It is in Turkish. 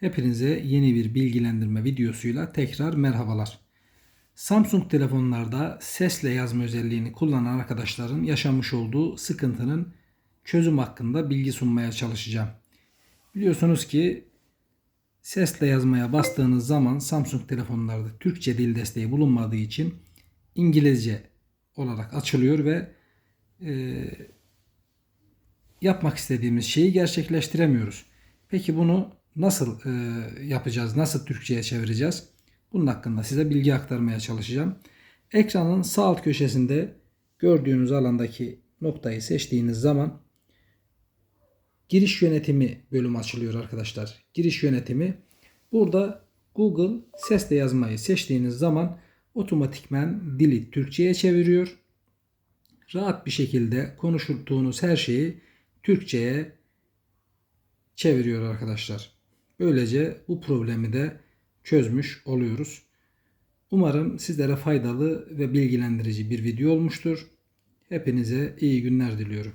Hepinize yeni bir bilgilendirme videosuyla tekrar merhabalar. Samsung telefonlarda sesle yazma özelliğini kullanan arkadaşların yaşamış olduğu sıkıntının çözüm hakkında bilgi sunmaya çalışacağım. Biliyorsunuz ki sesle yazmaya bastığınız zaman Samsung telefonlarda Türkçe dil desteği bulunmadığı için İngilizce olarak açılıyor ve e, yapmak istediğimiz şeyi gerçekleştiremiyoruz. Peki bunu nasıl e, yapacağız? Nasıl Türkçe'ye çevireceğiz? Bunun hakkında size bilgi aktarmaya çalışacağım. Ekranın sağ alt köşesinde gördüğünüz alandaki noktayı seçtiğiniz zaman giriş yönetimi bölümü açılıyor arkadaşlar. Giriş yönetimi. Burada Google sesle yazmayı seçtiğiniz zaman otomatikmen dili Türkçe'ye çeviriyor. Rahat bir şekilde konuştuğunuz her şeyi Türkçe'ye çeviriyor arkadaşlar. Böylece bu problemi de çözmüş oluyoruz. Umarım sizlere faydalı ve bilgilendirici bir video olmuştur. Hepinize iyi günler diliyorum.